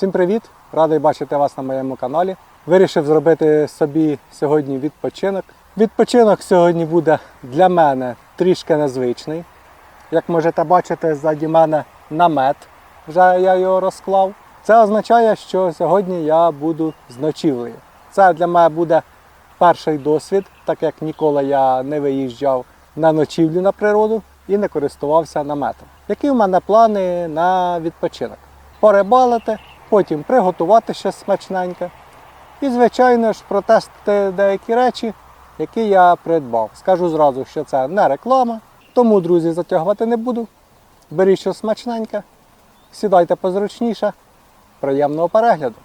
Всім привіт! Радий бачити вас на моєму каналі. Вирішив зробити собі сьогодні відпочинок. Відпочинок сьогодні буде для мене трішки незвичний. Як можете бачити, ззаді мене намет. Вже я його розклав. Це означає, що сьогодні я буду з ночівлею. Це для мене буде перший досвід, так як ніколи я не виїжджав на ночівлю на природу і не користувався наметом. Які в мене плани на відпочинок? Порибалити, потім приготувати щось смачненьке. І, звичайно ж, протестити деякі речі, які я придбав. Скажу зразу, що це не реклама, тому, друзі, затягувати не буду. Беріть щось смачненьке, сідайте позручніше. Приємного перегляду!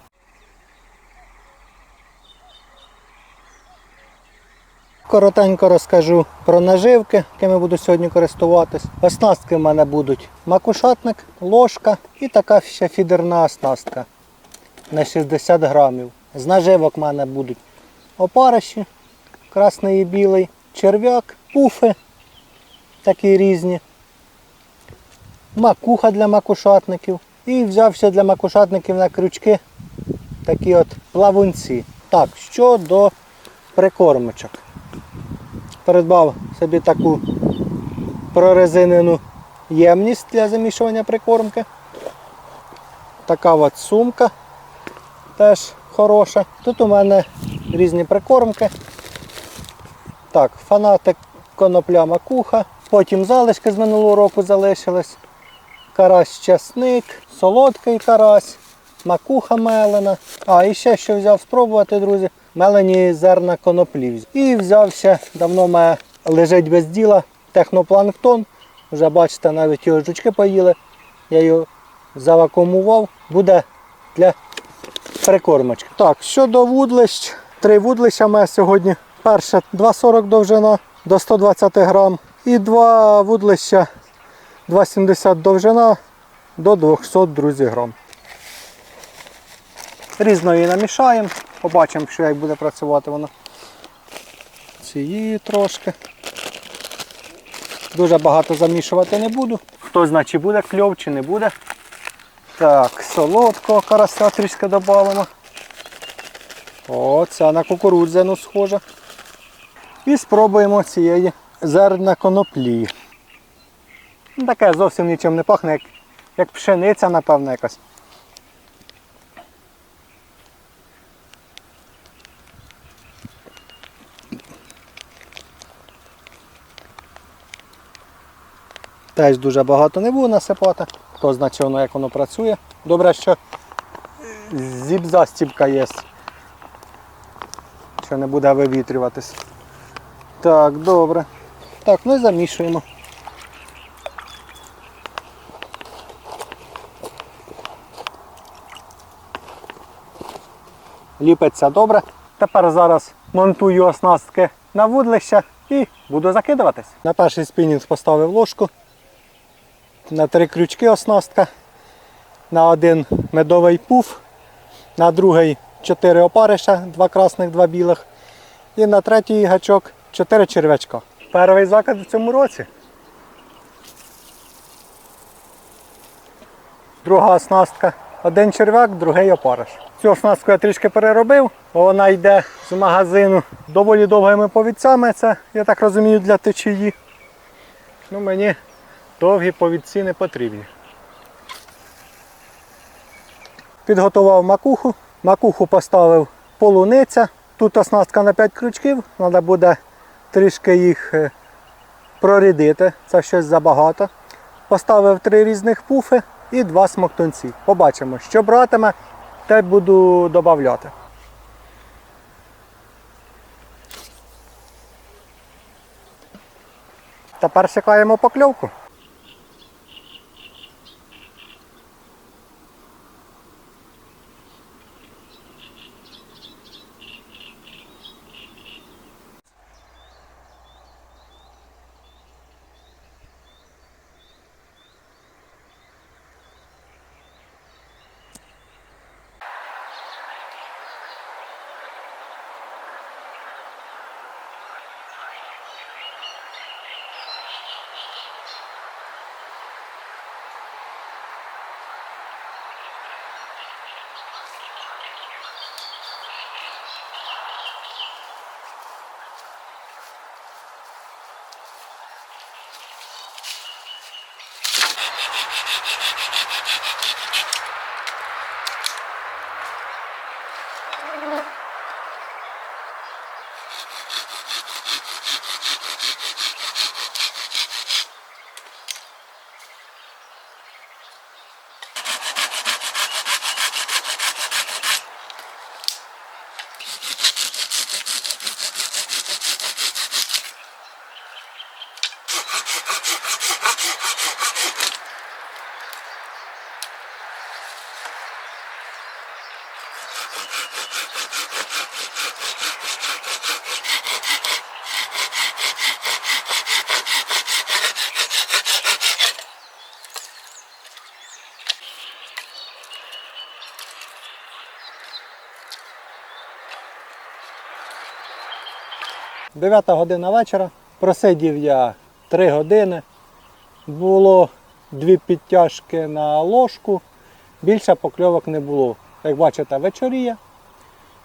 Коротенько розкажу про наживки, якими буду сьогодні користуватись. Оснастки в мене будуть макушатник, ложка і така ще фідерна оснастка на 60 грамів. З наживок в мене будуть опариші, красний і білий, черв'як, пуфи такі різні, макуха для макушатників. І взяв ще для макушатників на крючки такі от плавунці. Так, щодо прикормочок придбав собі таку прорезинену ємність для замішування прикормки. Така от сумка теж хороша. Тут у мене різні прикормки. Так, фанатик конопля макуха. Потім залишки з минулого року залишились. Карась часник, солодкий карась, макуха мелена. А, і ще що взяв спробувати, друзі, мелені зерна коноплі. І взяв ще, давно мене лежить без діла, технопланктон. Вже бачите, навіть його жучки поїли. Я його завакумував. Буде для прикормочки. Так, щодо вудлищ, три вудлища мене сьогодні. Перше 2,40 довжина до 120 грам. І два вудлища 2,70 довжина до 200 друзі, грам. Різно її намішаємо, побачимо, що як буде працювати воно. Цієї трошки. Дуже багато замішувати не буду. Хто знає, чи буде кльов, чи не буде. Так, солодкого карася трішки додамо. О, ця на кукурудзяну схожа. І спробуємо цієї зерна коноплі. Таке зовсім нічим не пахне, як, як пшениця, напевно, якась. Теж дуже багато не буду насипати. Хто знає, чи воно, як воно працює. Добре, що зіп-застібка є. Що не буде вивітрюватись. Так, добре. Так, ну і замішуємо. Ліпиться добре. Тепер зараз монтую оснастки на вудлище і буду закидуватись. На перший спінінг поставив ложку. На три крючки оснастка. На один медовий пуф, на другий чотири опариша, два красних, два білих. І на третій гачок чотири черв'ячка. Перший закид в цьому році. Друга оснастка. Один черв'як, другий опариш. Цю оснастку я трішки переробив. Вона йде з магазину доволі довгими повідцями. Це, я так розумію, для течії. Ну, мені довгі повідці не потрібні. Підготував макуху. Макуху поставив полуниця. Тут оснастка на 5 крючків, треба буде трішки їх е, прорідити, це щось забагато. Поставив три різних пуфи і два смоктунці. Побачимо, що братиме, те буду додати. Тепер чекаємо покльовку. ハハハハ Дев'ята година вечора. Просидів я 3 години. Було дві підтяжки на ложку. Більше покльовок не було. Як бачите, вечоріє.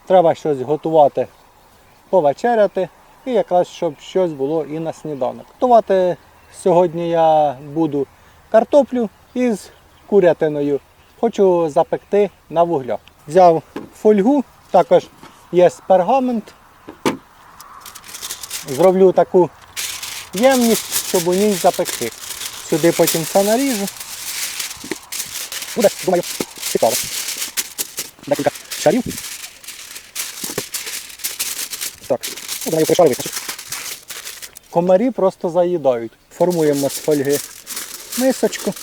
Треба щось готувати, повечеряти. І якраз щоб щось було і на сніданок. Готувати сьогодні я буду картоплю із курятиною. Хочу запекти на вуглях. Взяв фольгу, також є пергамент. Зроблю таку ємність, щоб у ній запекти. Сюди потім все наріжу. Буде, думаю, цікаво. Декілька шарів. Так, думаю, три вистачить. Комарі просто заїдають. Формуємо з фольги мисочку.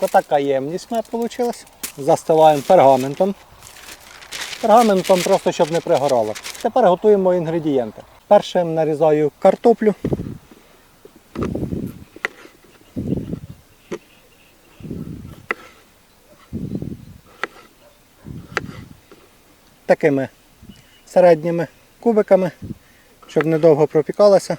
Отака ємність в мене вийшла. Застилаємо пергаментом. Пергаментом просто щоб не пригорало. Тепер готуємо інгредієнти. Першим нарізаю картоплю. Такими середніми кубиками, щоб недовго пропікалося.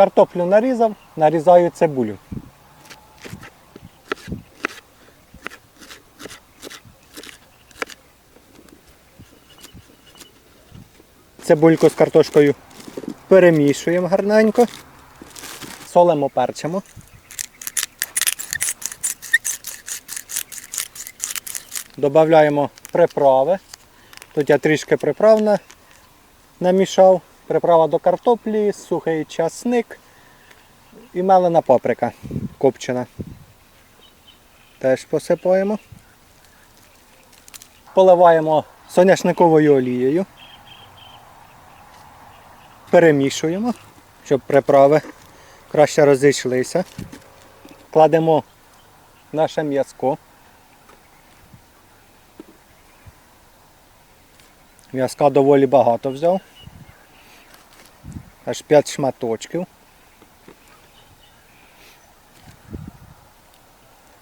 Картоплю нарізав, нарізаю цибулю. Цибульку з картошкою перемішуємо гарненько, солимо перчимо. Додаємо приправи. Тут я трішки приправ на- намішав. Приправа до картоплі, сухий часник і мелена паприка копчена. Теж посипаємо. Поливаємо соняшниковою олією. Перемішуємо, щоб приправи краще розійшлися. Кладемо наше м'язко. М'язка доволі багато взяв. Аж 5 шматочків.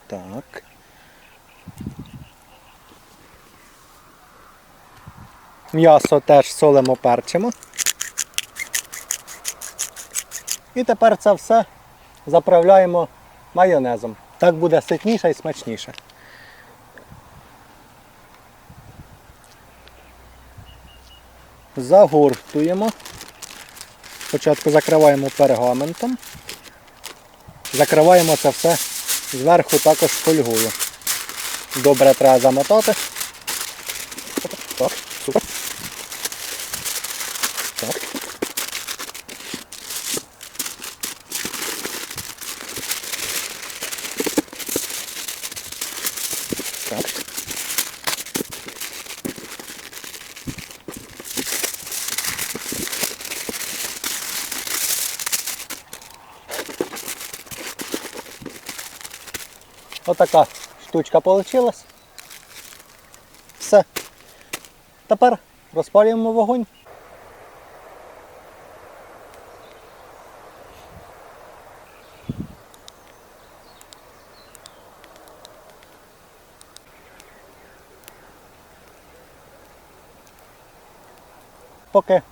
Так. М'ясо теж солимо перчимо. І тепер це все заправляємо майонезом. Так буде ситніше і смачніше. Загортуємо. Спочатку закриваємо пергаментом. Закриваємо це все зверху також фольгою. Добре треба замотати. Так. Так. Отака штучка вийшла. Все. Тепер розпалюємо вогонь. поки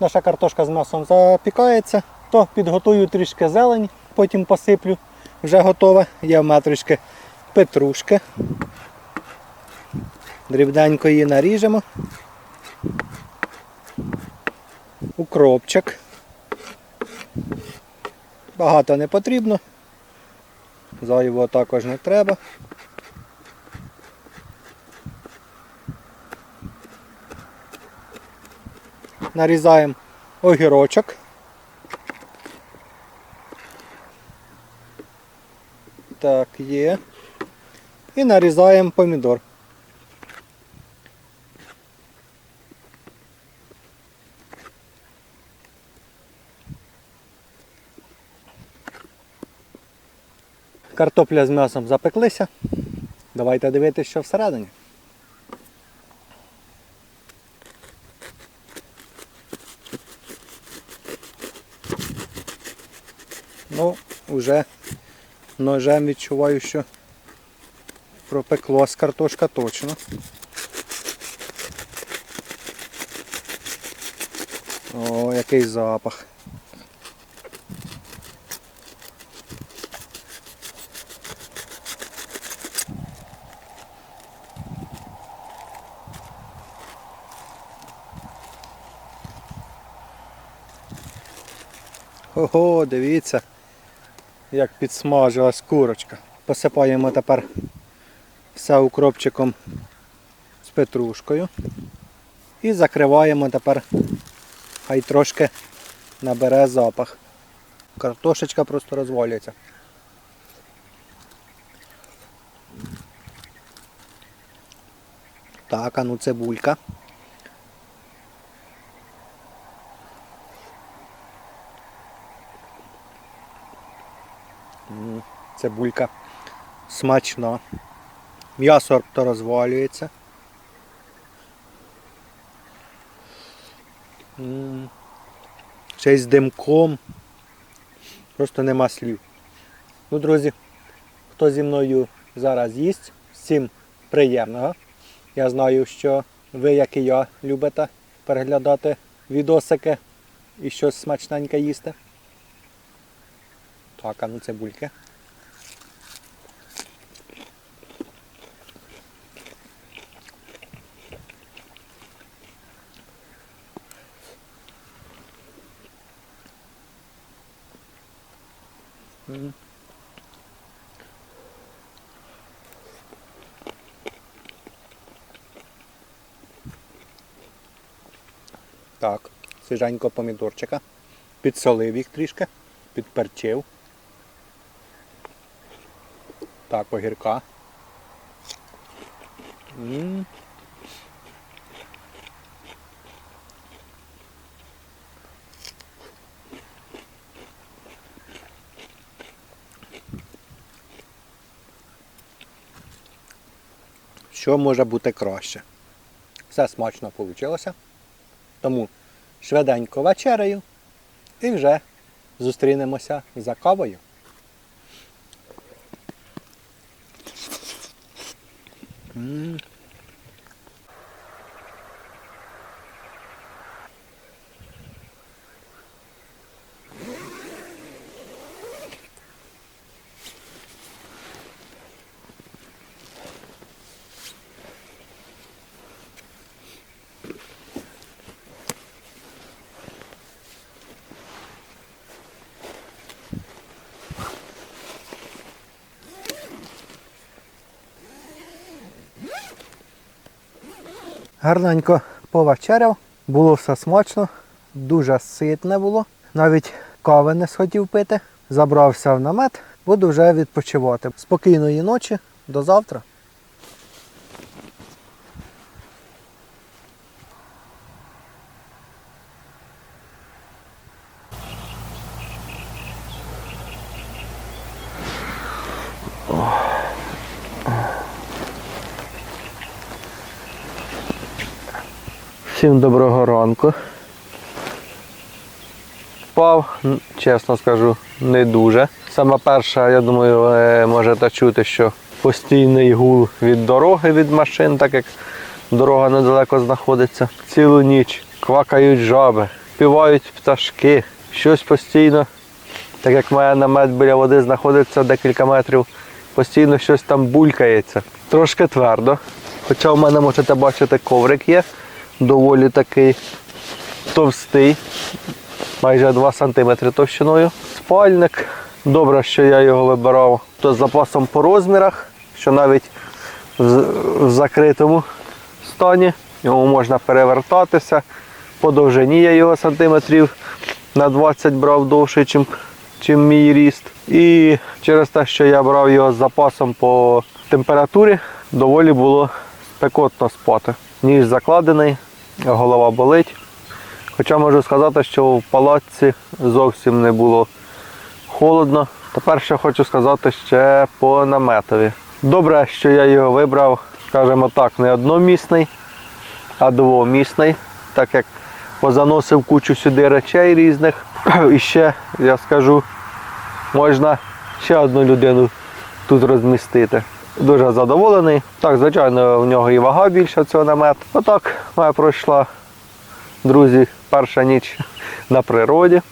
наша картошка з м'ясом запікається, то підготую трішки зелень, потім посиплю. Вже готове. Є в петрушки. Дрібненько її наріжемо. Укропчик. Багато не потрібно. Зайвого також не треба. Нарізаємо огірочок. Так, є. І нарізаємо помідор. Картопля з м'ясом запеклися. Давайте дивитися, що всередині. Ну, вже ножем відчуваю, що пропеклась картошка точно. О, який запах. Ого, дивіться, як підсмажилась курочка. Посипаємо тепер все укропчиком з петрушкою. І закриваємо тепер, хай трошки набере запах. Картошечка просто розвалюється. Так, а ну цибулька. Цибулька смачна. М'ясо то розвалюється. Ще й з димком. Просто нема слів. Ну, друзі, хто зі мною зараз їсть, всім приємного. Я знаю, що ви, як і я, любите переглядати відосики і щось смачненьке їсти. Так, а ну цибульки. М. Так, свіженько помідорчика. Підсолив їх трішки, підперчив. Так, огірка. М. Що може бути краще? Все смачно вийшло. Тому швиденько вечерею і вже зустрінемося за кавою. М. Гарненько повечеряв, було все смачно, дуже ситне було. Навіть кави не схотів пити. Забрався в намет, буду вже відпочивати. Спокійної ночі, до завтра. Всім доброго ранку. Спав, чесно скажу, не дуже. Саме перша, я думаю, ви можете чути, що постійний гул від дороги від машин, так як дорога недалеко знаходиться. Цілу ніч квакають жаби, співають пташки, щось постійно, так як моя намет біля води знаходиться декілька метрів, постійно щось там булькається. Трошки твердо. Хоча в мене можете бачити коврик є, доволі такий товстий, майже 2 см товщиною. Спальник. Добре, що я його вибирав то з запасом по розмірах, що навіть в, закритому стані йому можна перевертатися. По довжині я його сантиметрів на 20 брав довше, чим, чим мій ріст. І через те, що я брав його з запасом по температурі, доволі було спекотно спати. Ніж закладений, голова болить. Хоча можу сказати, що в палаці зовсім не було холодно. Тепер ще хочу сказати ще по наметові. Добре, що я його вибрав, скажімо так, не одномісний, а двомісний, так як позаносив кучу сюди речей різних. І ще, я скажу, можна ще одну людину тут розмістити. Дуже задоволений. Так, звичайно, в нього і вага більша цього намет. Отак моя пройшла, друзі, перша ніч на природі.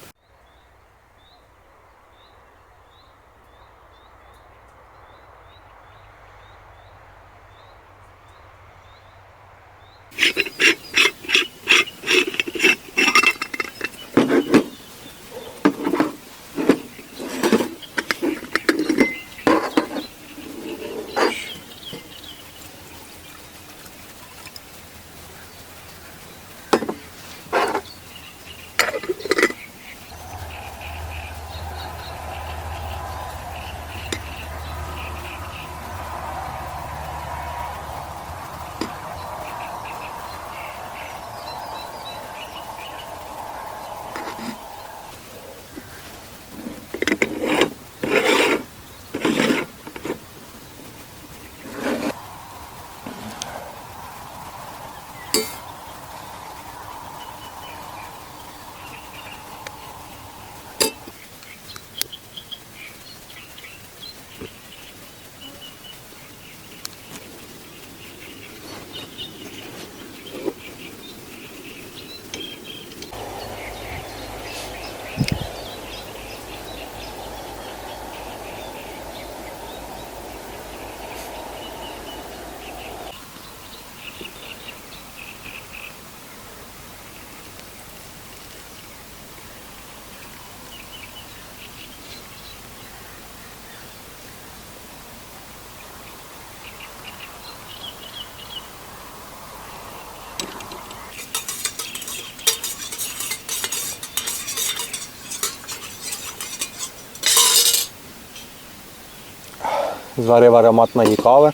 Зварив ароматної кави.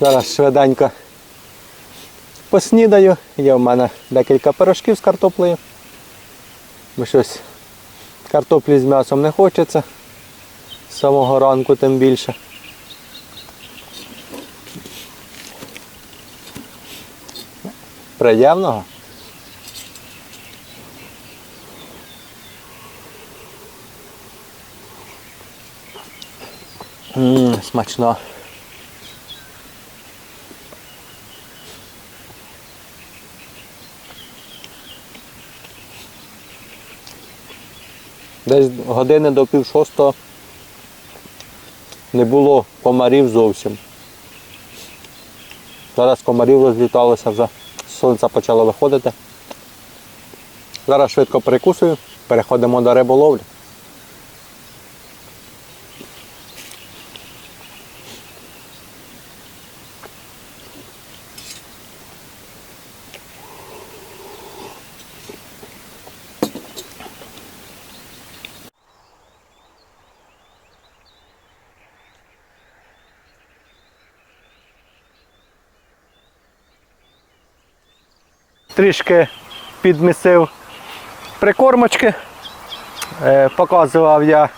Зараз швиденько поснідаю. Є в мене декілька пирожків з картоплею. Бо щось картоплі з м'ясом не хочеться. З самого ранку тим більше. Приємного. Ммм, смачно. Десь години до пів шостого не було комарів зовсім. Зараз комарів розліталося вже, сонце почало виходити. Зараз швидко перекусую, переходимо до риболовлі. Трішки підмісив прикормочки. Е, Показував я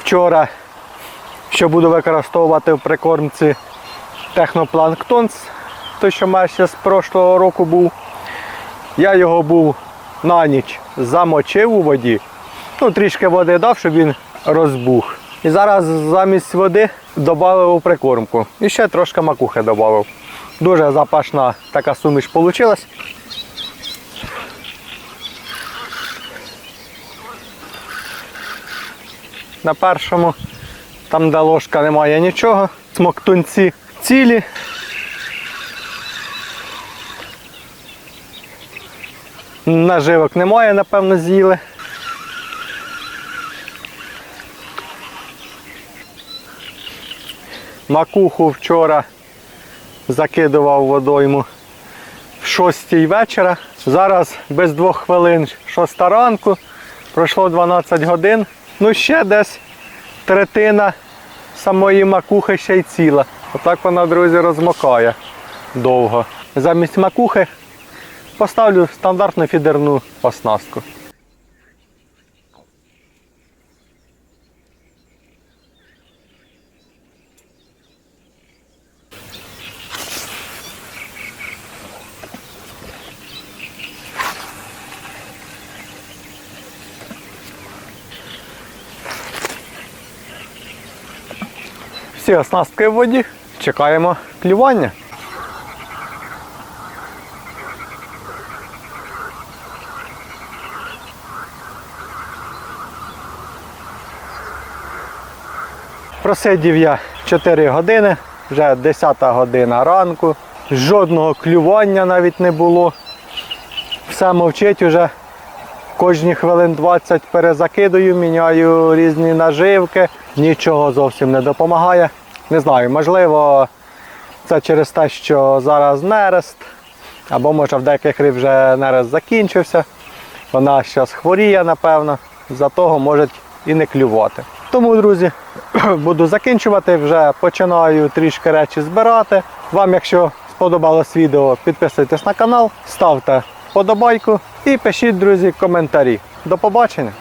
вчора, що буду використовувати в прикормці технопланктонс, той, що мене ще з прошлого року був. Я його був на ніч замочив у воді, ну, трішки води дав, щоб він розбух. І зараз замість води додав прикормку. І ще трошки макухи додав. Дуже запашна така суміш вийшла. На першому, там де ложка немає нічого. Смоктунці цілі. Наживок немає, напевно, з'їли. Макуху вчора закидував водойму в 6 вечора. Зараз без двох хвилин 6 ранку. Пройшло 12 годин. Ну ще десь третина самої макухи ще й ціла. Отак вона, друзі, розмокає довго. Замість макухи поставлю стандартну фідерну оснастку. Всі оснастки в воді. Чекаємо клювання. Просидів я 4 години, вже 10 година ранку. Жодного клювання навіть не було. Все мовчить уже. Кожні хвилин 20 перезакидую, міняю різні наживки. Нічого зовсім не допомагає. Не знаю, можливо, це через те, що зараз нерест, або може в деяких риб вже нерест закінчився. Вона зараз хворіє, напевно, за того може і не клювати. Тому, друзі, буду закінчувати, вже починаю трішки речі збирати. Вам, якщо сподобалось відео, підписуйтесь на канал, ставте вподобайку і пишіть, друзі, коментарі. До побачення!